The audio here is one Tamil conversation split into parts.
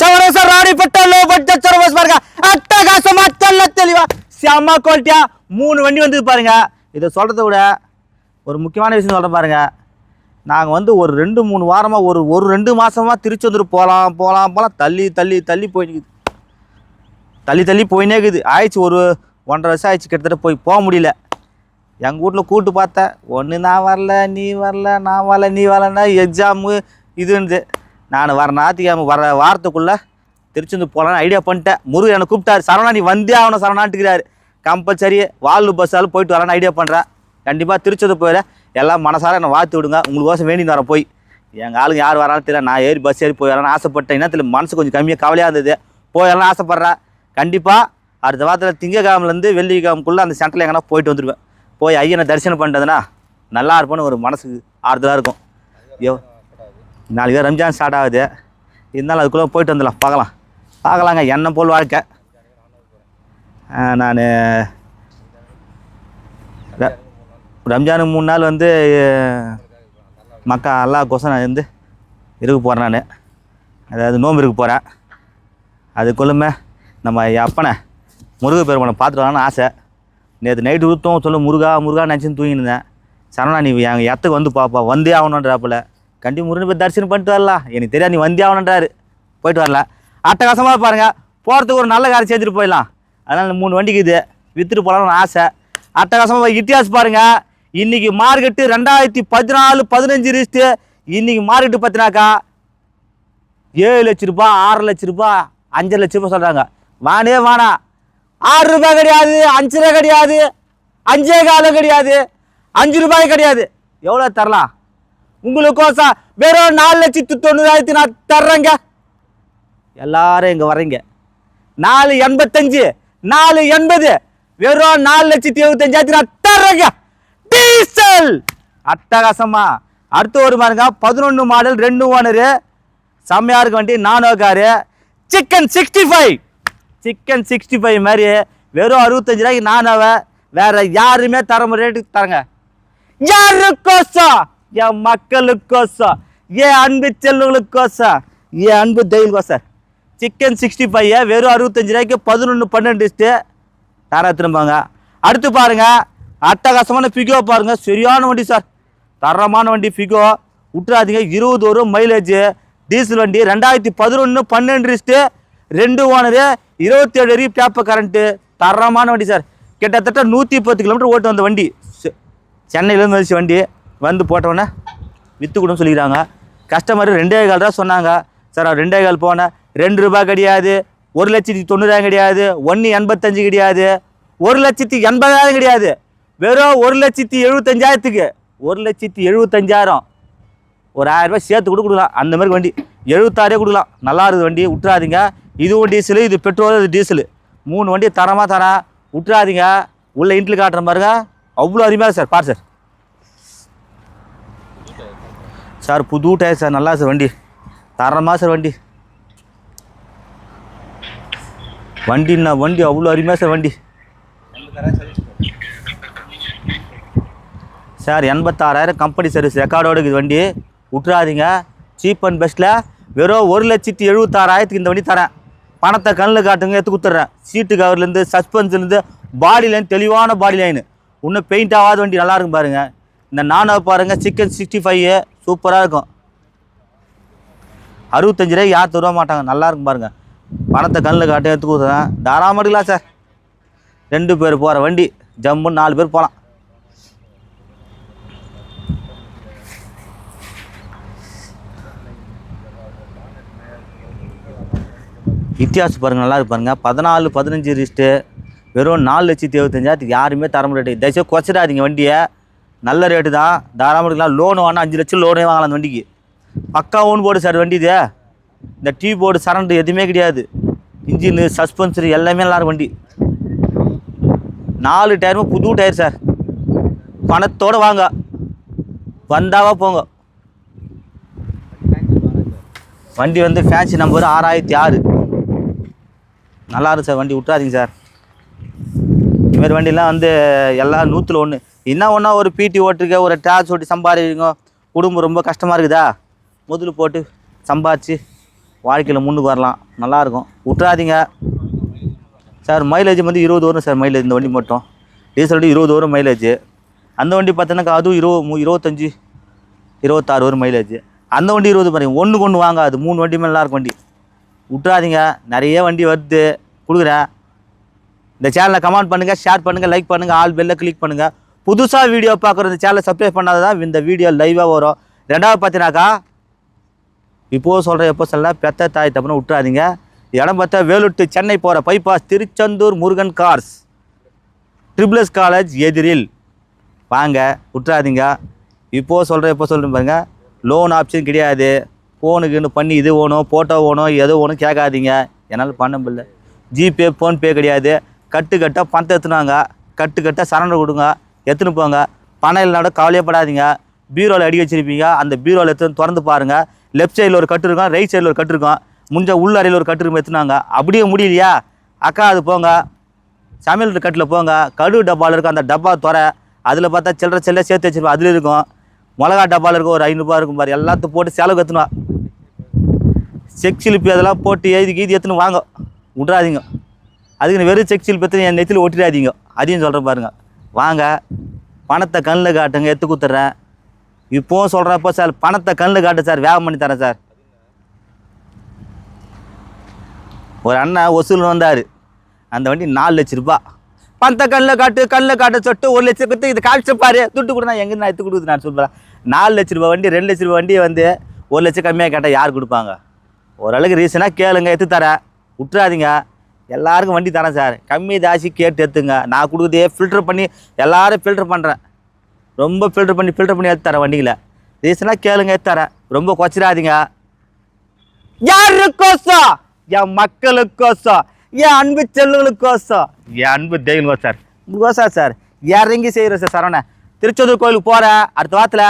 சவரச ராணிப்பட்ட லோ பட்ஜெட் சர்வஸ் பாருங்க. அட்டகாசமா தெல்ல தெளிவா. செம்ம குவாலிட்டியா மூணு வண்டி வந்தது பாருங்க. இதை சொல்கிறத விட ஒரு முக்கியமான விஷயம் சொல்கிறேன் பாருங்க. நாங்கள் வந்து ஒரு ரெண்டு மூணு வாரமாக ஒரு ஒரு ரெண்டு மாசமா திருச்செந்தூர் போகலாம் போகலாம் போகலாம் தள்ளி தள்ளி தள்ளி போயிட்டு தள்ளி தள்ளி போயினே இருக்குது. ஆயிடுச்சு ஒரு ஒன்றரை வருஷம் ஆயிடுச்சு. கிட்டத்தட்ட போய் போக முடியல. எங்கள் வீட்டில் கூப்பிட்டு பார்த்தேன். ஒன்று நான் வரல நீ வரல நான் வரல நீ வரலன்னா எக்ஸாமு இதுன்னு நான் வர ஞாயிற்றுக்கிழமை வர வாரத்துக்குள்ளே திருச்செந்தூர் போகலான்னு ஐடியா பண்ணிட்டேன். முருகன் என்னை கூப்பிட்டாரு. சரவணா நீ வந்தே ஆகணும் சரவணான்ட்டுக்கிறாரு. கம்பல்சரி வாழ்வு பஸ்ஸாலும் போயிட்டு வரலான்னு ஐடியா பண்ணுறேன் கண்டிப்பாக திருச்செந்தூர் போயிட எல்லாம் மனசார என்னை வாழ்த்து விடுங்க. உங்களுக்கோசம் வேண்டி வரேன் போய். எங்கள் ஆளுங்க யார் வராலும் தெரியல. நான் ஏறி பஸ் ஏறி போய் வரலான்னு ஆசைப்பட்டேன் இன்னத்தில் மனசு கொஞ்சம் கம்மியாக கவலையாக இருந்தது. போயிடலாம் ஆசைப்பட்றேன் கண்டிப்பாக அடுத்த வாரத்தில் திங்கக்கிழமலேருந்து வெள்ளிக்கிழமைக்குள்ளே அந்த சென்டரில் எங்கன்னா போயிட்டு வந்துடுவேன் போய் ஐயனை தரிசனம் பண்ணுறதுனா நல்லா இருப்போன்னு ஒரு மனசுக்கு ஆறுதலாக இருக்கும். ஐயோ நாளைக்கு தான் ரம்ஜான் ஸ்டார்ட் ஆகுது. இருந்தாலும் அதுக்குள்ளே போயிட்டு வந்துடலாம். பார்க்கலாம். பார்க்கலாங்க. என்ன போல் வாழ்க்கை. நான் ரம்ஜானுக்கு மூணு நாள் வந்து மக்கா அல்லா கோசம் நான் வந்து இருக்க போகிறேன் நான். அதாவது நோம்பு இருக்க போகிறேன் அதுக்குள்ளுமே நம்ம அப்பனை முருக பெருமானை பார்த்துட்டு வரலான்னு ஆசை. நேற்று நைட்டு ஊற்றும் சொல்லு முருகா முருகா நினச்சின்னு தூங்கினேன் சரணா நீ எங்கள் இடத்துக்கு வந்து பாப்பா. வந்தே ஆகணுன்றாப்புல கண்டி முருகன் போய் தரிசனம் பண்ணிட்டு வரலாம். எனக்கு தெரியாது நீ வந்தே ஆகணுன்றாரு போயிட்டு வரல அட்டகாசமாக பாருங்கள் போகிறதுக்கு ஒரு நல்ல காரை சேர்த்துட்டு போயிடலாம். அதனால் மூணு வண்டிக்கு இது. விற்றுட்டு போகலான்னு ஆசை. அட்டகாசமாக இத்தியாஸ் பாருங்கள் இன்றைக்கி மார்க்கெட்டு ரெண்டாயிரத்தி பதினாலு பதினஞ்சு ரிஸ்ட்டு இன்றைக்கி மார்க்கெட்டு பார்த்தினாக்கா ஏழு லட்ச ரூபா ஆறு லட்ச ரூபாய் அஞ்சு லட்ச ரூபா சொல்கிறாங்க வானே வானா. ஆறு ரூபாய் கிடையாது அஞ்சு ரூபாய் கிடையாது அஞ்சே காலம் கிடையாது அஞ்சு ரூபாய் கிடையாது. எவ்வளோ தரலாம்? உங்களுக்கோசம் வெறும் நாலு லட்சத்து தொண்ணூறாயிரத்தி நான் தர்றேங்க. எல்லாரும் இங்கே வர்றீங்க நாலு எண்பத்தஞ்சு நாலு எண்பது வெறும் நாலு லட்சத்தி எழுபத்தஞ்சாயிரத்தி நான் தர்றேங்க. டீசல்! அட்டகாசமா. அடுத்து ஒரு பாருங்க பதினொன்று மாடல் ரெண்டு ஓனரு. செம்மையா இருக்க வண்டி Nano car. Chicken sixty five chicken sixty five மாதிரி. வெறும் அறுபத்தஞ்சு ரூபாய்க்கு நானோவை வேற யாருமே தர ரேட்டுக்கு தரங்க. யாருக்கோசம் என் மக்களுக்கோசம் என் அன்பு செல்வங்களுக்கோசம் என் அன்பு தெய்வங்கோசம் சிக்கன் சிக்ஸ்டி ஃபைவ் வெறும் அறுபத்தஞ்சு ரூபாய்க்கு பதினொன்று பன்னெண்டு தர திரும்பாங்க அடுத்து பாருங்க அட்டகாசமான ஃபிகோ பாருங்கள் சரியான வண்டி சார் தரமான வண்டி ஃபிகோ விட்டுறாதீங்க இருபது வரும் மைலேஜ் டீசல் வண்டி ரெண்டாயிரத்தி பதினொன்று பன்னெண்டு ரிஸ்ட்டு ரெண்டு ஓனரு இருபத்தேழு ஏழு பேப்பர் கரண்ட்டு தரமான வண்டி சார் கிட்டத்தட்ட நூற்றி பத்து கிலோமீட்டர் ஓட்டு வந்த வண்டி. செ- சென்னையிலேருந்து வந்துச்சு வண்டி. வந்து போட்டவொடனே விற்று கொடுன்னு சொல்லிக்கிறாங்க. கஸ்டமர் ரெண்டே கால் தான் சொன்னாங்க. சார் ரெண்டே கால் போனேன். ரெண்டு ரூபாய் கிடையாது. ஒரு லட்சத்தி தொண்ணூறாயிரம் கிடையாது. ஒன்று எண்பத்தஞ்சு கிடையாது. ஒரு லட்சத்தி எண்பதாயிரம் கிடையாது. வெறும் ஒரு லட்சத்தி எழுபத்தஞ்சாயிரத்துக்கு. ஒரு லட்சத்தி எழுபத்தஞ்சாயிரம். ஒரு ஆயிரரூபா சேர்த்து கூட கொடுக்கலாம் அந்த மாதிரி வண்டி எழுபத்தாறே கொடுக்கலாம். நல்லா இருக்குது வண்டி. விட்டுறாதீங்க. இதுவும் டீசலு இது பெட்ரோல் இது டீசலு மூணு வண்டி தரமாக தரேன். விட்டுறாதீங்க. உள்ள இன்ட்லி காட்டுற பாருங்க. அவ்வளோ அருமையாக சார் பார் சார் சார் புது டயர் சார் நல்லா சார் வண்டி. தரமாக சார் வண்டி. வண்டின்னா வண்டி அவ்வளோ அருமையாக சார் வண்டி. சார் எண்பத்தாறாயிரம் கம்பெனி சர்வீஸ் ரெக்கார்டோட இருக்குது வண்டி. விட்றாதீங்க சீப் அண்ட் பெஸ்ட்டில் வெறும் ஒரு லட்சத்தி எழுபத்தாறாயிரத்துக்கு இந்த வண்டி தரேன். பணத்தை கண்ணில் காட்டுங்க எடுத்து கொடுத்துட்றேன். சீட்டு கவர்லேருந்து சஸ்பென்ஸ்லேருந்து பாடி லைன் தெளிவான பாடி லைனு இன்னும் பெயிண்ட் ஆகாத வண்டி நல்லா இருக்கும் பாருங்கள் இந்த நானோ பாருங்கள் சிக்கன் சிக்ஸ்டி ஃபைவ் சூப்பராக இருக்கும். அறுபத்தஞ்சு ரூபாய்க்கு யார் தருவ மாட்டாங்க நல்லா இருக்கும் பாருங்கள் பணத்தை கண்ணில் காட்டி எடுத்து கொடுத்துறேன். தாராளமாக எடுக்கலாம் சார். ரெண்டு பேர் போகிற வண்டி ஜம்முன்னு நாலு பேர் போகலாம் வித்தியாசம் பாருங்கள் நல்லா இருப்பாருங்க பதினாலு பதினஞ்சு ரிஸ்ட்டு வெறும் நாலு லட்சத்தி எழுபத்தஞ்சாயிரத்துக்கு யாருமே தர முடியாது தயவுசெய்து குறைச்சிடாதீங்க வண்டியை. நல்ல ரேட்டு தான். தாராளமாக எடுக்கலாம். லோன் வாங்கினா அஞ்சு லட்சம் லோனே வாங்கலாம் அந்த வண்டிக்கு. பக்கா ஓன் போர்டு சார் வண்டி இது. இந்த டீ போர்டு சரண்டு எதுவுமே கிடையாது. இன்ஜினு சஸ்பென்சரு எல்லாமே நல்லா வண்டி. நாலு டயருமே புது டயர் சார் பணத்தோடு வாங்க. வந்தாவா போங்க. வண்டி வந்து ஃபேன்சி நம்பர் ஆறாயிரத்தி ஆறு. நல்லா இருக்கு சார் வண்டி. விட்றாதீங்க சார் இதுமாரி வண்டிலாம் வந்து எல்லாம் நூற்றில் ஒன்று என்ன ஒன்றா ஒரு பிடி ஓட்டுருக்க ஒரு டேக்ஸ் ஓட்டி சம்பாதிங்க குடும்பம் ரொம்ப கஷ்டமாக இருக்குதா? முதல் போட்டு சம்பாதிச்சு வாழ்க்கையில் முன்னுக்கு வரலாம். நல்லாயிருக்கும் விட்றாதீங்க சார் மைலேஜ் வந்து இருபது வரும் சார் மைலேஜ் இந்த வண்டி மட்டும். டீசல் வண்டி இருபது வரும் மைலேஜ் அந்த வண்டி பார்த்தோன்னாக்கா அதுவும் இருபது மு- இருபத்தஞ்சி இருபத்தாறு வரும் மைலேஜ் அந்த வண்டி இருபது பாருங்க ஒன்றுக்கு ஒன்று வாங்காது. மூணு வண்டி மேலே நல்லா இருக்கும் வண்டி. விட்றாதீங்க நிறைய வண்டி வருது. கொடுக்குறேன். இந்த சேனலை கமெண்ட் பண்ணுங்கள் ஷேர் பண்ணுங்கள் லைக் பண்ணுங்கள் ஆல் பெல்லை கிளிக் பண்ணுங்கள் புதுசாக வீடியோ பார்க்குற இந்த சேனலை சப்ஸ்கிரைப் பண்ணாதான் இந்த வீடியோ லைவாக வரும். ரெண்டாவது பார்த்தீங்கன்னாக்கா இப்போது சொல்கிற எப்போ சொல்ல பெத்த தாய் தப்புன்னு விட்றாதீங்க இடம் பார்த்தா வேலுட்டு சென்னை போகிற bypass Tiruchendur Murugan cars triple S college எதிரில். வாங்க விட்றாதீங்க இப்போது சொல்கிற எப்போ சொல்கிறேன் பாருங்கள் லோன் ஆப்ஷன் கிடையாது. ஃபோனுக்குன்னு பண்ணி இது வேணும் ஃபோட்டோ வேணும் எது வேணும் கேட்காதீங்க. என்னால் பண்ண முடியல. ஜிபே ஃபோன்பே கிடையாது. கட்டு கட்டாக பணத்தை எடுத்துனாங்க கட்டு கட்டாக சரண்டர் கொடுங்க. எடுத்துன்னு போங்க. பணம் இல்லைனாட கவலையப்படாதீங்க பீரோவில் அடி வச்சிருப்பீங்க. அந்த பீரோவில் எடுத்து திறந்து பாருங்கள் லெஃப்ட் சைடில் ஒரு கட்டு இருக்கும். ரைட் சைடில் ஒரு கட்டு இருக்கும். முடிஞ்ச உள்ள அறையில் ஒரு கட்டு இருக்கும் எடுத்துனாங்க அப்படியே முடியலையா? அக்கா அது போங்க. சமையல் கட்டில் போங்க. கடுகு டப்பாவில் இருக்கும் அந்த டப்பா துற அதில் பார்த்தா சில்லற சில்லற சேர்த்து வச்சுருப்போம். அதில் இருக்கும். மிளகா டப்பாவில் இருக்கும் ஒரு ஐநூறுபா இருக்கும் பாரு. எல்லாத்தையும் போட்டு செலவு எத்துனா செக் சிலிப்பி அதெல்லாம் போட்டு எழுதி கீதி எடுத்துன்னு வாங்க. விட்றாதீங்க அதுக்கு வெறும் செக் பற்றி என் நெத்தில் ஒட்டிடாதீங்க. அதையும் சொல்கிற பாருங்க. வாங்க பணத்தை கண்ணில் காட்டுங்க எத்து கொடுத்துட்றேன். இப்போவும் சொல்கிறப்போ சார் பணத்தை கண்ணில் காட்டு சார் வேகம் பண்ணி தரேன் சார் ஒரு அண்ணன் வசூல் வந்தார். அந்த வண்டி நாலு லட்ச ரூபா. பணத்தை கண்ணில் காட்டு கண்ணில் காட்ட சொட்டு ஒரு லட்சம் கொடுத்து இது காய்ச்சப்பாரு துட்டு கொடுத்தா நான் எங்கே நான் எடுத்து கொடுக்குது நான் சொல்கிறேன் நாலு லட்ச ரூபா வண்டி ரெண்டு லட்ச ரூபா வண்டியை வந்து ஒரு லட்சம் கம்மியாக கேட்டால் யார் கொடுப்பாங்க? ஓரளவுக்கு ரீசனாக கேளுங்க எடுத்து தரேன். விட்டுறாதீங்க. எல்லாருக்கும் வண்டி தரேன் சார். கம்மி தாசி கேட்டு எடுத்துங்க. நான் கொடுக்குறதே ஃபில்டர் பண்ணி எல்லாரும் ஃபில்டர் பண்ணுறேன் ரொம்ப ஃபில்டர் பண்ணி ஃபில்டர் பண்ணி எடுத்து தரேன் வண்டியில். ரீசனாக கேளுங்க எடுத்து தரேன். ரொம்ப குறைச்சிடாதீங்க யாருக்கோசம் என் மக்களுக்கோசம் என் அன்பு செல்லுகளுக்கோசம் என் அன்பு தெய்வம் சார். உங்களுக்கோசம் சார்? இறங்கி செய்கிறேன் சார் சரவணன் திருச்செந்தூர் கோயிலுக்கு போகிறேன் அடுத்த வாரத்தில்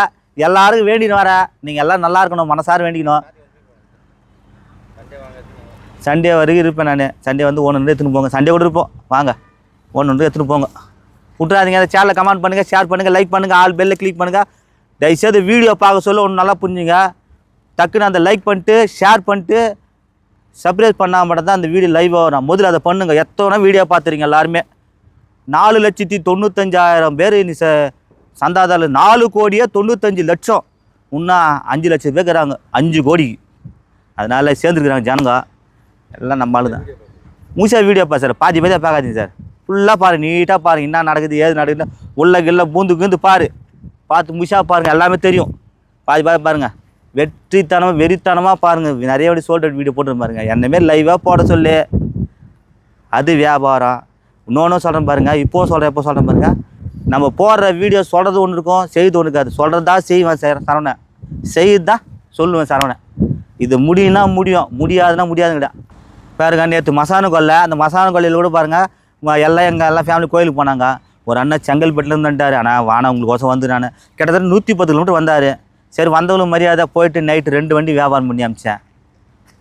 எல்லாருக்கும் வேண்டின்னு வரேன். நீங்கள் எல்லாம் நல்லா இருக்கணும் மனசார வேண்டிக்கணும். சண்டே வரைக்கும் இருப்பேன் நான். சண்டே வந்து ஒன்று வந்து எடுத்துன்னு போங்க. சண்டே கூட இருப்போம். வாங்க. ஒன்று வந்து எடுத்துன்னு போங்க. விட்றாதீங்க அந்த சேனலில் கமெண்ட் பண்ணுங்கள் ஷேர் பண்ணுங்கள் லைக் பண்ணுங்கள் ஆல் பெல்லில் கிளிக் பண்ணுங்கள் தயவுசெய்து வீடியோ பார்க்க சொல்ல ஒன்று நல்லா புரிஞ்சுங்க. டக்குன்னு அந்த லைக் பண்ணிட்டு ஷேர் பண்ணிட்டு சப்ரைஸ் பண்ணால் மட்டும் தான் அந்த வீடியோ லைவாக வரும் முதல்ல அதை பண்ணுங்கள் எத்தனை வீடியோ பார்த்துறீங்க எல்லாருமே? நாலு லட்சத்தி தொண்ணூத்தஞ்சாயிரம் பேர் இனி ச சந்தாதால நாலு கோடியே தொண்ணூத்தஞ்சு லட்சம். இன்னும் அஞ்சு லட்சம் பேர் இருக்கிறாங்க. அஞ்சு கோடி அதனால் சேர்ந்துருக்குறாங்க ஜனங்க. எல்லாம் நம்ம ஆளு தான் மூசா வீடியோ பா சார். பாதி பாதியாக பார்க்காதீங்க சார். ஃபுல்லாக பாரு நீட்டாக பாருங்க என்ன நடக்குது ஏது நடக்குது உள்ள கிள்ள பூந்து கீந்து பாரு. பார்த்து முஷாக பாருங்க எல்லாமே தெரியும். பாதி பாதி பாருங்கள் வெற்றித்தனமாக வெறித்தனமாக பாருங்கள் நிறைய வாட்டி சோல்டர் வீடியோ போட்டு பாருங்கள் என்னமாரி லைவாக போட சொல்லு. அது வியாபாரம். இன்னொன்று சொல்கிறேன் பாருங்கள் இப்போவும் சொல்கிறேன் எப்போ சொல்கிறேன் பாருங்கள் நம்ம போடுற வீடியோ சொல்கிறது ஒன்று இருக்கும் செய்து ஒன்று இருக்காது. சொல்கிறது தான் செய்வேன் சார் சரவணன். செய்யுது தான் சொல்லுவேன் சரவணன். இது முடியும்னா முடியும். முடியாதுன்னா முடியாதுங்கடா. பாருங்க நேற்று மசான கொல்லை அந்த மசான கொல்லையில் கூட பாருங்கள் எல்லாம் எங்கள் எல்லாம் ஃபேமிலி கோயிலுக்கு போனாங்க. ஒரு அண்ணன் செங்கல்பட்டுலேருந்து வந்துட்டார். ஆனால் வானா உங்களுக்கோசம் வந்து நான். கிட்டத்தட்ட நூற்றி பத்து கிலோமீட்டர் வந்தார். சரி வந்தவங்களும் மரியாதை போயிட்டு நைட்டு ரெண்டு வண்டி வியாபாரம் பண்ணி அமிச்சேன்.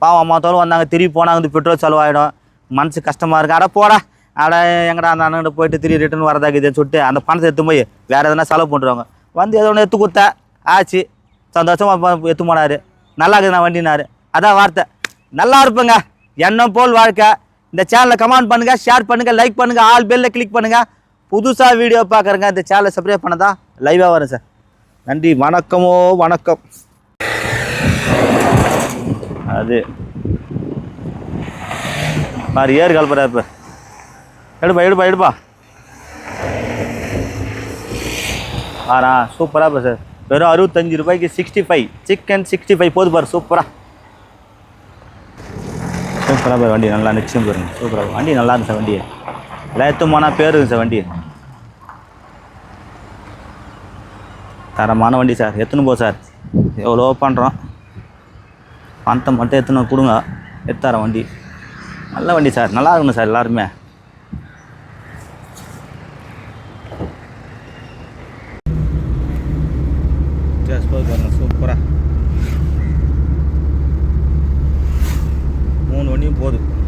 பாவம் மற்றவங்களும் வந்தாங்க. திரும்பி போனாங்க வந்து பெட்ரோல் செலவாயிடும். மனசு கஷ்டமாக இருக்குது அட போடா. அட எங்கடா அந்த அண்ணன் போயிட்டு திரும்பி ரிட்டர்ன் வரதாக்குதுன்னு சொல்லிட்டு அந்த பணத்தை எடுத்து போய் வேறு எதனா செலவு பண்ணுறாங்க வந்து ஏதோ ஒன்று எடுத்து கொடுத்தேன் ஆச்சு. சந்தோஷமாக எடுத்து போனார். நல்லா இருக்குது நான் வண்டினார். அதான் வார்த்தை. நல்லா இருப்பேங்க. எண்ணம் போல் வாழ்க்கை? இந்த சேனலை கமெண்ட் பண்ணுங்கள் ஷேர் பண்ணுங்கள் லைக் பண்ணுங்கள் ஆல் பெல்ல கிளிக் பண்ணுங்கள் புதுசாக வீடியோ பார்க்குறேங்க இந்த சேனலை சப்ஸ்கிரைப் பண்ணதா லைவாக வரேன் சார். நன்றி வணக்கமோ வணக்கம். அது. பாரு ஏறு கலப்புறா இப்போ எடுப்பா எடுப்பா எடுப்பா. ஆனா சூப்பராக இப்போ சார். வெறும் அறுபத்தஞ்சு ரூபாய்க்கு sixty five chicken sixty five போது பாரு சூப்பராக சூப்பராக பாரு வண்டி நல்லா நிச்சயம் பாருங்க சூப்பராக வண்டி நல்லா இருந்துச்சு. சார். வண்டி எல்லாம் எடுத்து போனால் பேர் இருக்கு சார். வண்டி. தரமான வண்டி சார். எத்தனை போ சார்? எவ்வளோ பண்ணுறோம் பணத்தை மட்டும் எத்தனை கொடுங்க. எத்தார வண்டி. நல்ல வண்டி சார். நல்லா இருக்கணும் சார் எல்லாருமே. சூப்பராக மூணு வண்டியும் போகுது.